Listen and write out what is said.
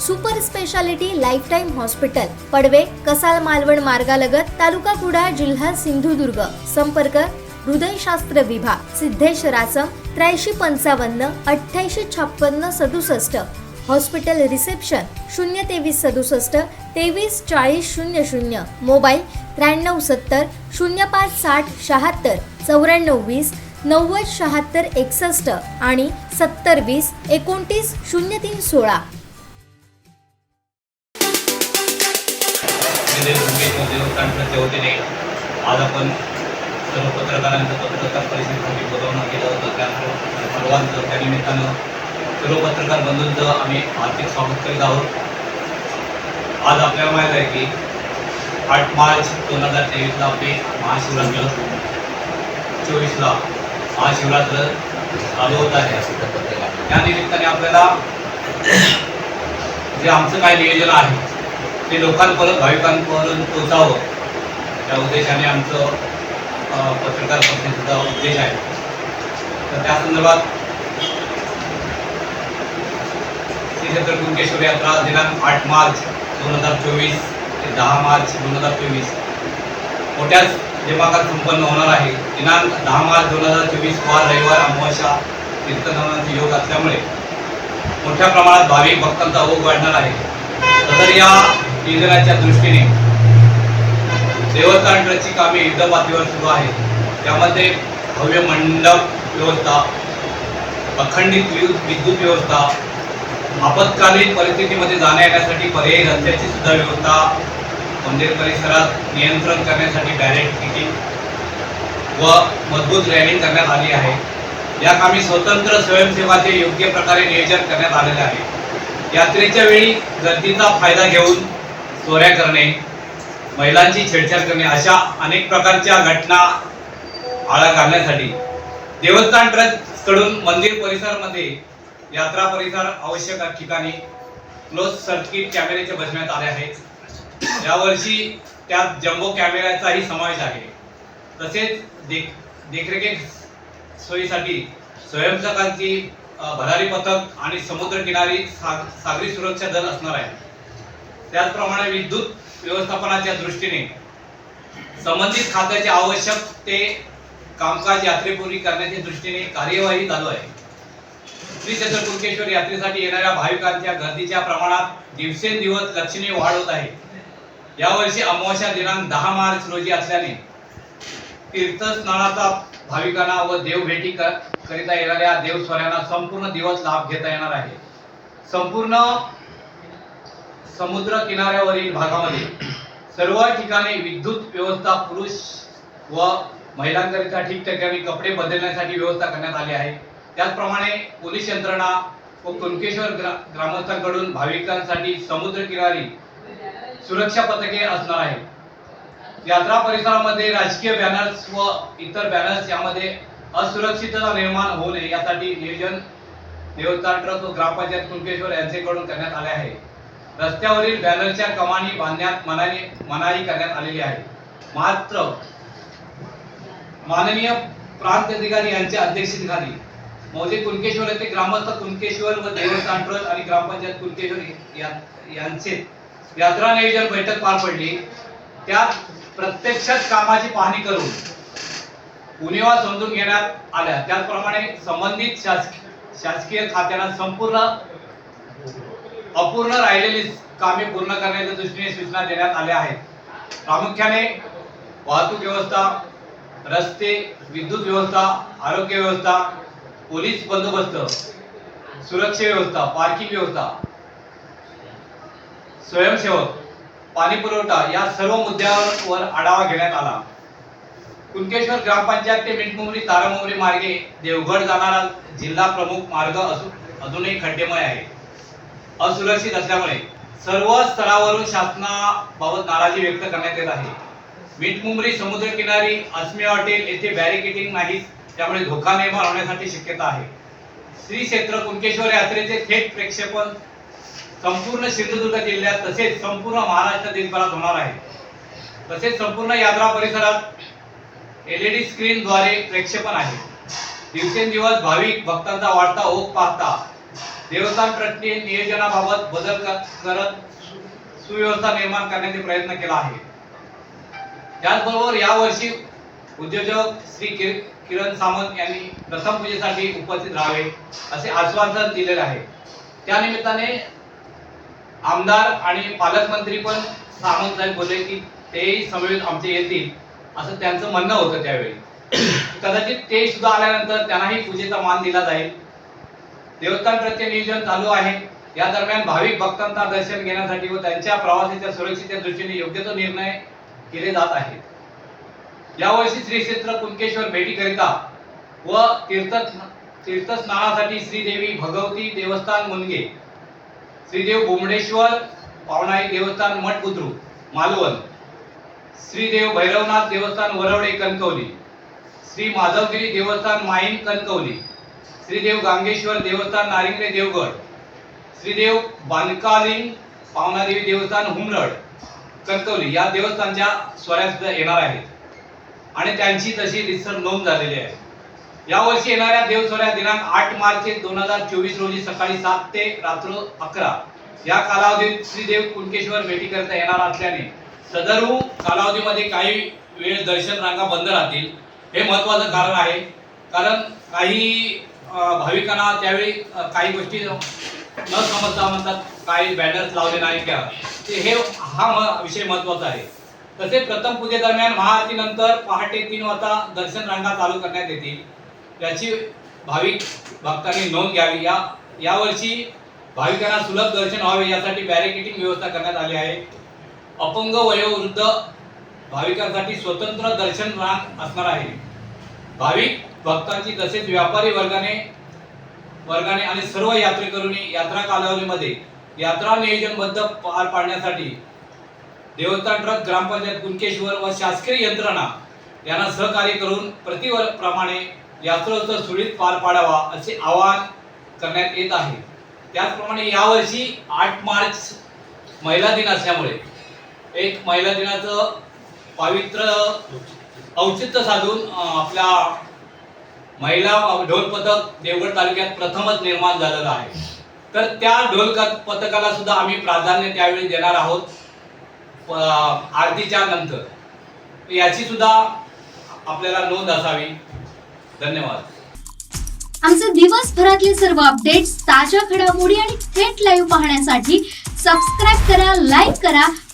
Super speciality lifetime hospital Padve Kasal Malvan मार्गालगत तालुका कुडाळ जिल्हा सिंधुदुर्ग. संपर्क हृदयशास्त्र विभाग सिद्धेश रासम त्र्याऐंशी पंचावन्न अठ्ठ्याऐंशी छप्पन्न सदुसष्ट. हॉस्पिटल रिसेप्शन शून्य तेवीस सदुसष्ट तेवीस चाळीस शून्य शून्य. मोबाईल त्र्याण्णव सत्तर शून्य पाच साठ शहात्तर चौऱ्याण्णव वीस नव्वद शहात्तर एकसष्ट आणि सत्तर वीस एकोणतीस शून्य तीन सोळा. विजय ते होते वतीने आज आपण सर्व पत्रकारांचं पत्रकार परिषदेसाठी बोलावणं केलं होतं. त्यानंतर सर्वांचं त्या निमित्तानं सर्व पत्रकार बंधूंचं आम्ही हार्दिक स्वागत करीत आहोत. आज आपल्याला माहीत आहे की आठ मार्च दोन हजार तेवीसला आपली महाशिवरात्र चोवीसला महाशिवरात्र चालू होत आहे. त्या निमित्ताने आपल्याला जे आमचं काय नियोजन आहे ते लोकांपर्यंत भाविकांपर्यंत पोचावं त्या उद्देशाने आमचं पत्रकार परिषदेचा उद्देश आहे. तर त्या संदर्भात श्रीक्षेत्र कुंकेश्वर यात्रा दिनांक आठ मार्च दोन हजार चोवीस ते दहा मार्च दोन हजार चोवीस. मोठ्याच दिमागात संपन्न होणार आहे. दिनांक दहा मार्च दोन हजार चोवीस वार रविवार अमावस्या कीर्तनाचे योग असल्यामुळे मोठ्या प्रमाणात भाविक भक्तांचा ओघ वाढणार आहे. तर या नियोजनाच्या दृष्टीने देवस्थानची कामे युद्धपातळीवर सुरू आहे त्यामध्ये भव्य मंडप व्यवस्था अखंडित विद्युत विद्युत व्यवस्था आपत्कालीन परिस्थितीमध्ये जाण्या येण्यासाठी पर्यायी रस्त्याची सुद्धा व्यवस्था मंदिर परिसरात नियंत्रण करण्यासाठी डायरेक्ट टिकिंग व मजबूत रॅलिंग करण्यात आली आहे. या कामी स्वतंत्र स्वयंसेवाचे योग्य प्रकारे नियोजन करण्यात आलेले आहे. यात्रेच्या वेळी गर्दीचा फायदा घेऊन चोऱ्या करणे महिलांची छेडछाड करणे अशा अनेक प्रकारच्या घटना आळा घालण्यासाठी देवस्थान ट्रस्टकडून मंदिर परिसरामध्ये यात्रा परिसर आवश्यक ठिकाणी क्लोज सर्किट कॅमेऱ्याचे बसवण्यात आले आहेत. यावर्षी त्यात जम्बो कॅमेऱ्याचाही समावेश आहे. तसेच देख देखरेखी सोयीसाठी स्वयंसेवकांची भरारी पथक आणि समुद्रकिनारी साग सागरी सुरक्षा दल असणार आहे त्याचप्रमाणे विद्युत व्यवस्थापनाच्या दृष्टीने संबंधित खात्याचे आवश्यक ते कामकाज यात्रेपूर्वी करण्याच्या दृष्टीने कार्यवाही चालू आहे. श्री क्षेत्र यात्रेसाठी येणाऱ्या भाविकांच्या गर्दीच्या प्रमाणात दिवसेंदिवस लक्षणीय वाढ होत आहे. यावर्षी अमावस्या दिनांक दहा मार्च रोजी असल्याने तीर्थस्नानाचा भाविकांना व देवभेटी क- करिता येणाऱ्या देवस्वऱ्यांना संपूर्ण दिवस लाभ घेता येणार आहे. संपूर्ण समुद्र किनाऱ्यावरील भागामध्ये सर्व ठिकाणी विद्युत व्यवस्था पुरुष व महिलांकरिता ठिकठिकाणी कपडे बदलण्यासाठी व्यवस्था करण्यात आली आहे. त्याचप्रमाणे पोलीस यंत्रणा व कुणकेश्वर ग्रा ग्रामस्थांकडून भाविकांसाठी समुद्र किनारी सुरक्षा पथके असणार आहेत. यात्रा परिसरामध्ये राजकीय बॅनर्स व इतर बॅनर्स यामध्ये असुरक्षितता निर्माण होऊ नये यासाठी नियोजन देवस्थान ट्रस्ट व ग्रामपंचायत कुणकेश्वर यांचेकडून करण्यात आले आहे. रस्त्यावरील बॅनरच्या कमानी बांधण्यात मनाई मनाई करण्यात आलेली आहे. मात्र माननीय प्रांत अधिकारी यांच्या अध्यक्षतेखाली मौजे कुणकेश्वर येथे ग्रामस्थ कुणकेश्वर व देवस्थान ट्रस्ट आणि ग्रामपंचायत कुणकेश्वर यांचे यात्रा नियोजन बैठक पार पडली. त्यात प्रत्यक्षात कामाची पाहणी करून उणिवा समजून घेण्यात आल्या. त्याचप्रमाणे संबंधित शासकीय शासकीय खात्यांना संपूर्ण अपूर्ण राहिलेली कामे पूर्ण करण्याच्या दृष्टीने सूचना देण्यात आल्या आहेत. प्रामुख्याने वाहतूक व्यवस्था रस्ते विद्युत व्यवस्था आरोग्य व्यवस्था पोलीस बंदोबस्त सुरक्षा व्यवस्था पार्किंग व्यवस्था स्वयंसेवक पाणी पुरवठा या सर्व मुद्द्यांवर आढावा घेण्यात आला. कुणकेश्वर ग्रामपंचायत ते मिठमुंबरी तारामुंबरी मार्गे देवगड जाणारा जिल्हा प्रमुख मार्ग असून अजूनही खड्डेमय आहे. असुरक्षित असल्यामुळे सर्व स्तरावरून शासनाबाबत नाराजी व्यक्त करण्यात येत आहे. मिठमुंबरी समुद्रकिनारी अस्मी हॉटेल येथे बॅरिकेटिंग नाही त्यामुळे धोका निर्माण होण्यासाठी शक्यता आहे. श्री क्षेत्र कुणकेश्वर यात्रेचे थेट प्रेक्षेपण संपूर्ण सिंधुदुर्ग जिल्ह्यात तसेच संपूर्ण महाराष्ट्र देशभरात होणार आहे. तसेच संपूर्ण यात्रा परिसरात एल ई डी स्क्रीनद्वारे प्रेक्षेपण आहे. दिवसेंदिवस भाविक भक्तांचा वाढता ओघ पाहता देवस्थान ट्रस्टने नियोजनाबाबत बदल करत सु- सुव्यवस्था निर्माण करण्याचा प्रयत्न केला आहे. त्याचबरोबर यावर्षी उद्योजक श्री किर- किरण सामंत यांनी प्रथम पूजेसाठी उपस्थित राहावे असे आश्वासन दिलेले आहे. त्यानिमित्ताने आमदार आणि पालकमंत्री पण सामंत साहेब बोलले की तेही समवेत आमचे येतील असं त्यांचं म्हणणं होतं त्यावेळी. कदाचित ते सुद्धा आल्यानंतर त्यांनाही पूजेचा मान दिला जाईल. देवस्थान नियोजन चालू आहे. या दरम्यान भाविक भक्तांचा दर्शन घेण्यासाठी व त्यांच्या प्रवासाच्या सुरक्षेच्या दृष्टीने योग्य तो निर्णय केले जात आहेत. यावर्षी श्री क्षेत्र कुणकेश्वर भेटीकरिता व तीर्थ तीर्थस्नानासाठी श्रीदेवी भगवती देवस्थान मुनगे श्रीदेव बोमडेश्वर पावणाई देवस्थान मठ बुद्रुक मालवण श्रीदेव भैरवनाथ देवस्थान वरवडे कणकवली श्री माधवगिरी देवस्थान माईन कणकवली श्रीदेव गांगेश्वर देवस्थान नारिंगरे देवगड. श्रीदेव बानकालिंग पावनादेवी देवस्थान हुमरड कणकवली या देवस्थानच्या स्वऱ्या सुद्धा येणार आहेत. आणि त्यांची तशी रिसर नोंद झालेली आहे. यावर्षी येणाऱ्या देवस्वऱ्या दिनांक आठ मार्च दोन हजार चोवीस रोजी सकाळी सात ते रात्र अकरा या कालावधीत श्रीदेव कुणकेश्वर भेटीकरता येणार असल्याने सदरू कालावधीमध्ये काही वेळ दर्शन रांगा बंद राहतील. हे महत्वाचं कारण आहे. कारण काही भाविकांना त्यावेळी काही गोष्टी न समजता म्हणतात काही बॅनर्स लावले नाही का ते हे हा म- विषय महत्त्वाचा आहे. तसेच प्रथम पूजेदरम्यान महाआरतीनंतर पहाटे तीन वाजता दर्शन रांगा चालू करण्यात येतील. याची भाविक भक्तांनी नोंद घ्यावी. या यावर्षी भाविकांना सुलभ दर्शन व्हावे यासाठी बॅरिकेटिंग व्यवस्था करण्यात आली आहे. अपंग वयोवृद्ध भाविकांसाठी स्वतंत्र दर्शन रांग असणार आहे. भाविक भक्तांची तसेच व्यापारी वर्गाने वर्गाने आणि सर्व यात्रेकरूंनी यात्रा कालावधीमध्ये यात्रा नियोजनबद्ध पार पाडण्यासाठी देवस्थान ट्रक ग्रामपंचायत कुणकेश्वर व शासकीय यंत्रणा यांना सहकार्य करून प्रतिवर्प्रमाणे यात्रोत्सव सुरळीत पार पाडावा असे आवाहन करण्यात येत आहे. त्याचप्रमाणे यावर्षी आठ मार्च महिला दिन असल्यामुळे एक महिला दिनाचं पावित्र्य औचित्य साधून आपल्या महिला ढोल पथक देवगड तालुक्यात प्रथमच निर्माण झालेलं आहे. तर त्या ढोल पथकाला सुद्धा आम्ही प्राधान्य त्यावेळी देणार आहोत आरतीच्या नंतर. याची सुद्धा आपल्याला नोंद असावी. धन्यवाद. आमचे दिवसभरातले सर्व अपडेट्स ताज्या घडामोडी आणि थेट लाईव्ह पाहण्यासाठी सबस्क्राईब करा लाईक करा